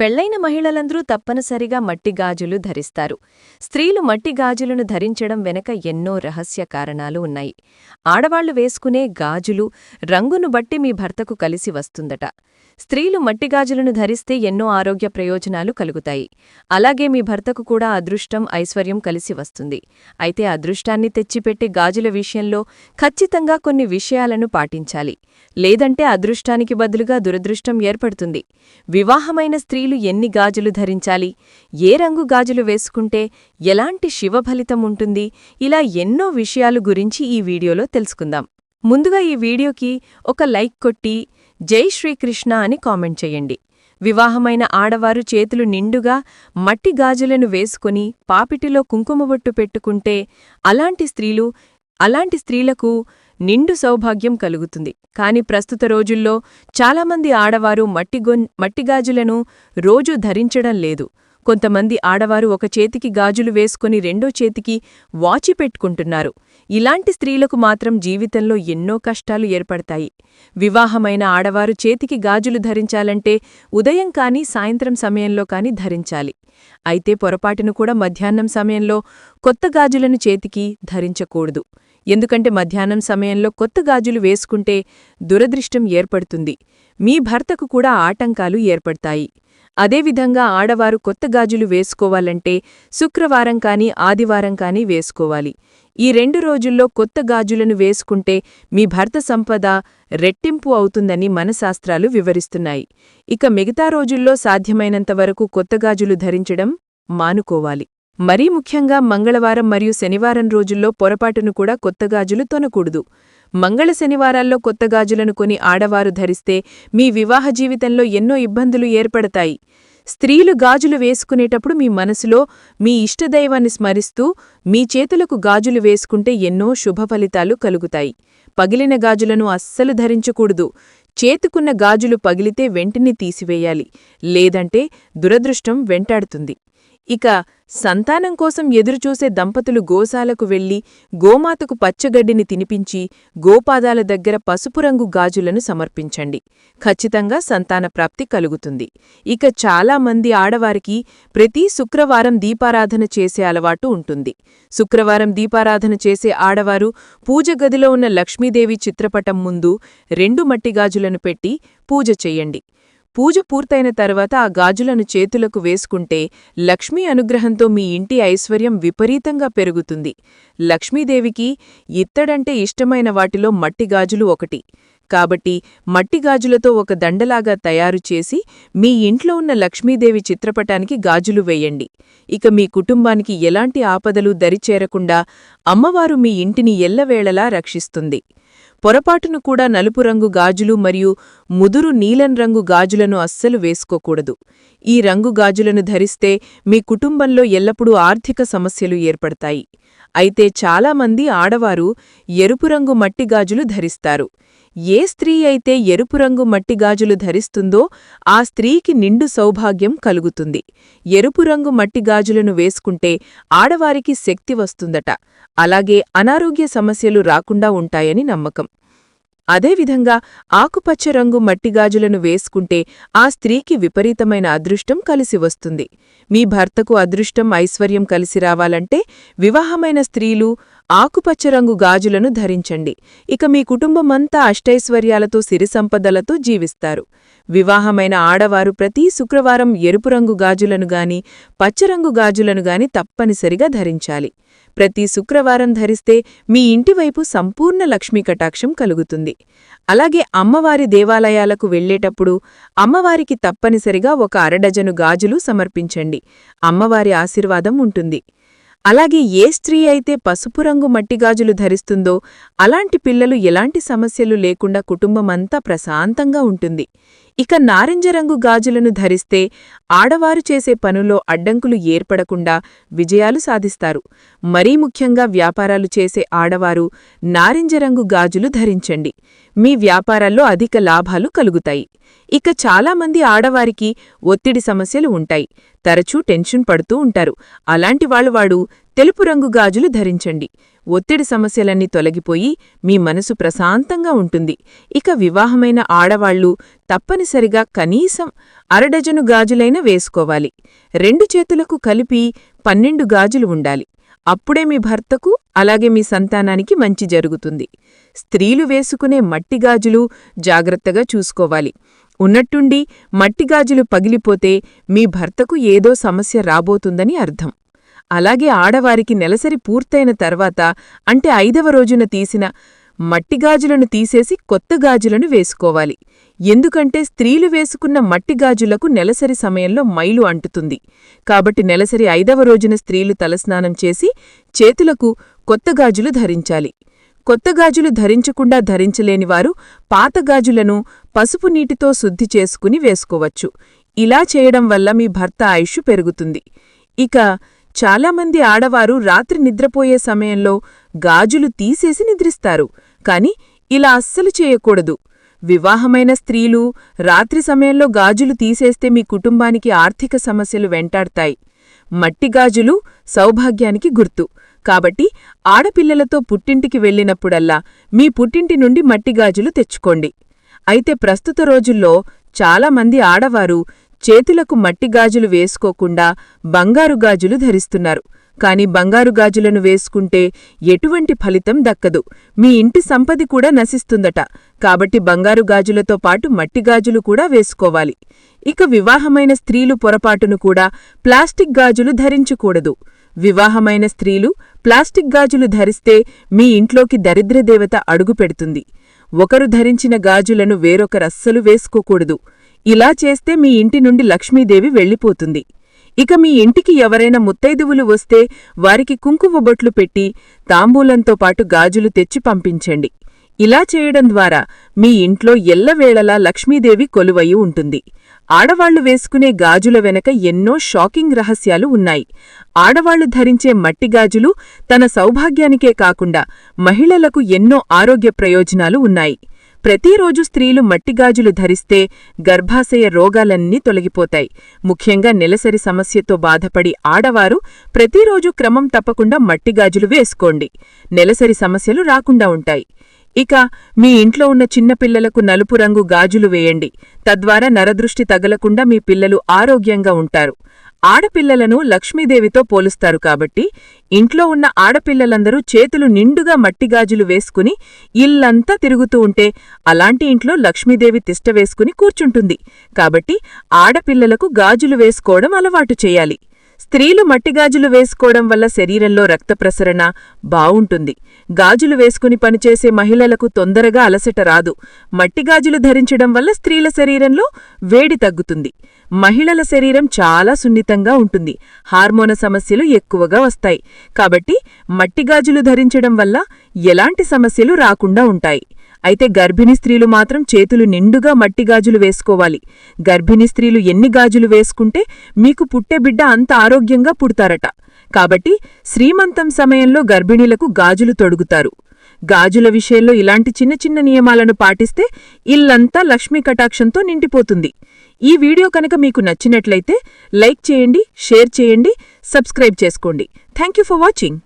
పెళ్ళైన మహిళలందరూ తప్పనిసరిగా మట్టి గాజులు ధరిస్తారు. స్త్రీలు మట్టి గాజులను ధరించడం వెనక ఎన్నో రహస్య కారణాలు ఉన్నాయి. ఆడవాళ్ళు వేసుకునే గాజులు రంగును బట్టి మీ భర్తకు కలిసి వస్తుందట. స్త్రీలు మట్టి గాజులను ధరిస్తే ఎన్నో ఆరోగ్య ప్రయోజనాలు కలుగుతాయి. అలాగే మీ భర్తకు కూడా అదృష్టం ఐశ్వర్యం కలిసి వస్తుంది. అయితే అదృష్టాన్ని తెచ్చిపెట్టే గాజుల విషయంలో ఖచ్చితంగా కొన్ని విషయాలను పాటించాలి. లేదంటే అదృష్టానికి బదులుగా దురదృష్టం ఏర్పడుతుంది. వివాహమైన స్త్రీలు ఎన్ని గాజులు ధరించాలి? ఏ రంగు గాజులు వేసుకుంటే ఎలాంటి శివఫలితం ఉంటుంది? ఇలా ఎన్నో విషయాలు గురించి ఈ వీడియోలో తెలుసుకుందాం. ముందుగా ఈ వీడియోకి ఒక లైక్ కొట్టి జై శ్రీకృష్ణ అని కామెంట్ చేయండి. వివాహమైన ఆడవారు చేతులు నిండుగా మట్టి గాజులను వేసుకుని పాపిటిలో కుంకుమబొట్టు పెట్టుకుంటే అలాంటి స్త్రీలు అలాంటి స్త్రీలకు నిండు సౌభాగ్యం కలుగుతుంది. కాని ప్రస్తుత రోజుల్లో చాలామంది ఆడవారు మట్టిగొన్ మట్టిగాజులను రోజూ ధరించడం లేదు. కొంతమంది ఆడవారు ఒక చేతికి గాజులు వేసుకుని రెండో చేతికి వాచి పెట్టుకుంటున్నారు. ఇలాంటి స్త్రీలకు మాత్రం జీవితంలో ఎన్నో కష్టాలు ఏర్పడతాయి. వివాహమైన ఆడవారు చేతికి గాజులు ధరించాలంటే ఉదయం కాని సాయంత్రం సమయంలో కాని ధరించాలి. అయితే పొరపాటును కూడా మధ్యాహ్నం సమయంలో కొత్త గాజులను చేతికి ధరించకూడదు. ఎందుకంటే మధ్యాహ్నం సమయంలో కొత్త గాజులు వేసుకుంటే దురదృష్టం ఏర్పడుతుంది. మీ భర్తకు కూడా ఆటంకాలు ఏర్పడతాయి. అదేవిధంగా ఆడవారు కొత్త గాజులు వేసుకోవాలంటే శుక్రవారం కానీ ఆదివారం కానీ వేసుకోవాలి. ఈ రెండు రోజుల్లో కొత్త గాజులను వేసుకుంటే మీ భర్త సంపద రెట్టింపు అవుతుందని మనశాస్త్రాలు వివరిస్తున్నాయి. ఇక మిగతా రోజుల్లో సాధ్యమైనంతవరకు కొత్త గాజులు ధరించడం మానుకోవాలి. మరీ ముఖ్యంగా మంగళవారం మరియు శనివారం రోజుల్లో పొరపాటును కూడా కొత్త గాజులు తొనకూడదు. మంగళ శనివారాల్లో కొత్త గాజులను కొని ఆడవారు ధరిస్తే మీ వివాహ జీవితంలో ఎన్నో ఇబ్బందులు ఏర్పడతాయి. స్త్రీలు గాజులు వేసుకునేటప్పుడు మీ మనసులో మీ ఇష్టదైవాన్ని స్మరిస్తూ మీ చేతులకు గాజులు వేసుకుంటే ఎన్నో శుభఫలితాలు కలుగుతాయి. పగిలిన గాజులను అస్సలు ధరించకూడదు. చేతుకున్న గాజులు పగిలితే వెంటనే తీసివేయాలి. లేదంటే దురదృష్టం వెంటాడుతుంది. ఇక సంతానం కోసం ఎదురుచూసే దంపతులు గోశాలకు వెళ్ళి గోమాతకు పచ్చగడ్డిని తినిపించి గోపాదాల దగ్గర పసుపు రంగు గాజులను సమర్పించండి. ఖచ్చితంగా సంతాన ప్రాప్తి కలుగుతుంది. ఇక చాలామంది ఆడవారికి ప్రతి శుక్రవారం దీపారాధన చేసే అలవాటు ఉంటుంది. శుక్రవారం దీపారాధన చేసే ఆడవారు పూజ గదిలో ఉన్న లక్ష్మీదేవి చిత్రపటం ముందు రెండు మట్టి గాజులను పెట్టి పూజ చెయ్యండి పూజ పూర్తయిన తర్వాత ఆ గాజులను చేతులకు వేసుకుంటే లక్ష్మీ అనుగ్రహంతో మీ ఇంటి ఐశ్వర్యం విపరీతంగా పెరుగుతుంది. లక్ష్మీదేవికి ఇత్తడంటే ఇష్టమైన వాటిలో మట్టి గాజులు ఒకటి. కాబట్టి మట్టి గాజులతో ఒక దండలాగా తయారు చేసి మీ ఇంట్లో ఉన్న లక్ష్మీదేవి చిత్రపటానికి గాజులు వేయండి. ఇక మీ కుటుంబానికి ఎలాంటి ఆపదలు దరిచేరకుండా అమ్మవారు మీ ఇంటిని ఎల్లవేళలా రక్షిస్తుంది. పొరపాటును కూడా నలుపు రంగు గాజులు మరియు ముదురు నీలం రంగు గాజులను అస్సలు వేసుకోకూడదు. ఈ రంగు గాజులను ధరిస్తే మీ కుటుంబంలో ఎల్లప్పుడూ ఆర్థిక సమస్యలు ఏర్పడతాయి. అయితే చాలామంది ఆడవారు ఎరుపు రంగు మట్టి గాజులు ధరిస్తారు. ఏ స్త్రీ అయితే ఎరుపు రంగు మట్టి గాజులు ధరిస్తుందో ఆ స్త్రీకి నిండు సౌభాగ్యం కలుగుతుంది. ఎరుపు రంగు మట్టి గాజులను వేసుకుంటే ఆడవారికి శక్తి వస్తుందట. అలాగే అనారోగ్య సమస్యలు రాకుండా ఉంటాయని నమ్మకం. అదేవిధంగా ఆకుపచ్చ రంగు మట్టిగాజులను వేసుకుంటే ఆ స్త్రీకి విపరీతమైన అదృష్టం కలిసి వస్తుంది. మీ భర్తకు అదృష్టం ఐశ్వర్యం కలిసి రావాలంటే వివాహమైన స్త్రీలు ఆకుపచ్చ రంగు గాజులను ధరించండి. ఇక మీ కుటుంబమంతా అష్టైశ్వర్యాలతో సిరిసంపదలతో జీవిస్తారు. వివాహమైన ఆడవారు ప్రతి శుక్రవారం ఎరుపు రంగు గాజులను గాని పచ్చరంగు గాజులను గాని తప్పనిసరిగా ధరించాలి. ప్రతి శుక్రవారం ధరిస్తే మీ ఇంటివైపు సంపూర్ణ లక్ష్మీ కటాక్షం కలుగుతుంది. అలాగే అమ్మవారి దేవాలయాలకు వెళ్ళేటప్పుడు అమ్మవారికి తప్పనిసరిగా ఒక అరడజను గాజులు సమర్పించండి. అమ్మవారి ఆశీర్వాదం ఉంటుంది. అలాగే ఏ స్త్రీ అయితే పసుపు రంగు మట్టిగాజులు ధరిస్తుందో అలాంటి పిల్లలు ఎలాంటి సమస్యలు లేకుండా కుటుంబమంతా ప్రశాంతంగా ఉంటుంది. ఇక నారింజ రంగు గాజులను ధరిస్తే ఆడవారు చేసే పనులో అడ్డంకులు ఏర్పడకుండా విజయాలు సాధిస్తారు. మరీ ముఖ్యంగా వ్యాపారాలు చేసే ఆడవారు నారింజ రంగు గాజులు ధరించండి. మీ వ్యాపారాల్లో అధిక లాభాలు కలుగుతాయి. ఇక చాలామంది ఆడవారికి ఒత్తిడి సమస్యలు ఉంటాయి. తరచూ టెన్షన్ పడుతూ ఉంటారు. అలాంటి వాళ్ళు వాడు తెలుపు రంగు గాజులు ధరించండి. ఒత్తిడి సమస్యలన్నీ తొలగిపోయి మీ మనసు ప్రశాంతంగా ఉంటుంది. ఇక వివాహమైన ఆడవాళ్ళు తప్పనిసరిగా కనీసం అరడజను గాజులైన వేసుకోవాలి. రెండు చేతులకు కలిపి పన్నెండు గాజులు ఉండాలి. అప్పుడే మీ భర్తకు అలాగే మీ సంతానానికి మంచి జరుగుతుంది. స్త్రీలు వేసుకునే మట్టిగాజులు జాగ్రత్తగా చూసుకోవాలి. ఉన్నట్టుండి మట్టిగాజులు పగిలిపోతే మీ భర్తకు ఏదో సమస్య రాబోతుందని అర్థం. అలాగే ఆడవారికి నెలసరి పూర్తయిన తర్వాత అంటే ఐదవ రోజున తీసిన మట్టిగాజులను తీసేసి కొత్త గాజులను వేసుకోవాలి. ఎందుకంటే స్త్రీలు వేసుకున్న మట్టిగాజులకు నెలసరి సమయంలో మైలు అంటుతుంది. కాబట్టి నెలసరి ఐదవ రోజున స్త్రీలు తలస్నానం చేసి చేతులకు కొత్త గాజులు ధరించాలి. కొత్త గాజులు ధరించకుండా ధరించలేనివారు పాత గాజులను పసుపు నీటితో శుద్ధి చేసుకుని వేసుకోవచ్చు. ఇలా చేయడం వల్ల మీ భర్త ఆయుష్ పెరుగుతుంది. ఇక చాలామంది ఆడవారు రాత్రి నిద్రపోయే సమయంలో గాజులు తీసేసి నిద్రిస్తారు. కాని ఇలా అస్సలు చేయకూడదు. వివాహమైన స్త్రీలు రాత్రి సమయంలో గాజులు తీసేస్తే మీ కుటుంబానికి ఆర్థిక సమస్యలు వెంటాడతాయి. మట్టిగాజులు సౌభాగ్యానికి గుర్తు. కాబట్టి ఆడపిల్లలతో పుట్టింటికి వెళ్ళినప్పుడల్లా మీ పుట్టింటి నుండి మట్టిగాజులు తెచ్చుకోండి. అయితే ప్రస్తుత రోజుల్లో చాలామంది ఆడవారు చేతులకు మట్టిగాజులు వేసుకోకుండా బంగారు గాజులు ధరిస్తున్నారు. కాని బంగారు గాజులను వేసుకుంటే ఎటువంటి ఫలితం దక్కదు. మీ ఇంటి సంపది కూడా నశిస్తుందట. కాబట్టి బంగారు గాజులతో పాటు మట్టిగాజులు కూడా వేసుకోవాలి. ఇక వివాహమైన స్త్రీలు పొరపాటును కూడా ప్లాస్టిక్ గాజులు ధరించకూడదు. వివాహమైన స్త్రీలు ప్లాస్టిక్ గాజులు ధరిస్తే మీ ఇంట్లోకి దరిద్రదేవత అడుగుపెడుతుంది ఒకరు ధరించిన గాజులను వేరొకరస్సలు వేసుకోకూడదు. ఇలా చేస్తే మీ ఇంటి నుండి లక్ష్మీదేవి వెళ్ళిపోతుంది. ఇక మీ ఇంటికి ఎవరైనా ముత్తైదువులు వస్తే వారికి కుంకుమ బొట్లు పెట్టి తాంబూలంతో పాటు గాజులు తెచ్చి పంపించండి. ఇలా చేయడం ద్వారా మీ ఇంట్లో ఎల్లవేళలా లక్ష్మీదేవి కొలువయి ఉంటుంది. ఆడవాళ్ళు వేసుకునే గాజుల వెనక ఎన్నో షాకింగ్ రహస్యాలు ఉన్నాయి. ఆడవాళ్ళు ధరించే మట్టిగాజులు తన సౌభాగ్యానికే కాకుండా మహిళలకు ఎన్నో ఆరోగ్య ప్రయోజనాలు ఉన్నాయి. ప్రతిరోజు స్త్రీలు మట్టిగాజులు ధరిస్తే గర్భాశయ రోగాలన్నీ తొలగిపోతాయి. ముఖ్యంగా నెలసరి సమస్యతో బాధపడి ఆడవారు ప్రతిరోజు క్రమం తప్పకుండా మట్టిగాజులు వేసుకోండి. నెలసరి సమస్యలు రాకుండా ఉంటాయి. ఇక మీ ఇంట్లో ఉన్న చిన్నపిల్లలకు నలుపు రంగు గాజులు వేయండి. తద్వారా నరదృష్టి తగలకుండా మీ పిల్లలు ఆరోగ్యంగా ఉంటారు. ఆడపిల్లలను లక్ష్మీదేవితో పోలుస్తారు కాబట్టి ఇంట్లో ఉన్న ఆడపిల్లలందరూ చేతులు నిండుగా మట్టిగాజులు వేసుకుని ఇల్లంతా తిరుగుతూ ఉంటే అలాంటి ఇంట్లో లక్ష్మీదేవి తిష్ట వేసుకుని కూర్చుంటుంది. కాబట్టి ఆడపిల్లలకు గాజులు వేసుకోవడం అలవాటు చేయాలి. స్త్రీలు మట్టిగాజులు వేసుకోవడం వల్ల శరీరంలో రక్త ప్రసరణ బావుంటుంది. గాజులు వేసుకుని పనిచేసే మహిళలకు తొందరగా అలసట రాదు. మట్టిగాజులు ధరించడం వల్ల స్త్రీల శరీరంలో వేడి తగ్గుతుంది. మహిళల శరీరం చాలా సున్నితంగా ఉంటుంది. హార్మోన సమస్యలు ఎక్కువగా వస్తాయి. కాబట్టి మట్టిగాజులు ధరించడం వల్ల ఎలాంటి సమస్యలు రాకుండా ఉంటాయి. అయితే గర్భిణీ స్త్రీలు మాత్రం చేతులు నిండుగా మట్టి గాజులు వేసుకోవాలి. గర్భిణీ స్త్రీలు ఎన్ని గాజులు వేసుకుంటే మీకు పుట్టే బిడ్డ అంత ఆరోగ్యంగా పుడతారట. కాబట్టి శ్రీమంతం సమయంలో గర్భిణీలకు గాజులు తొడుగుతారు. గాజుల విషయంలో ఇలాంటి చిన్న చిన్న నియమాలను పాటిస్తే ఇల్లంతా లక్ష్మీ కటాక్షంతో నిండిపోతుంది. ఈ వీడియో కనుక మీకు నచ్చినట్లయితే లైక్ చేయండి షేర్ చేయండి సబ్స్క్రైబ్ చేసుకోండి. Thank for watching.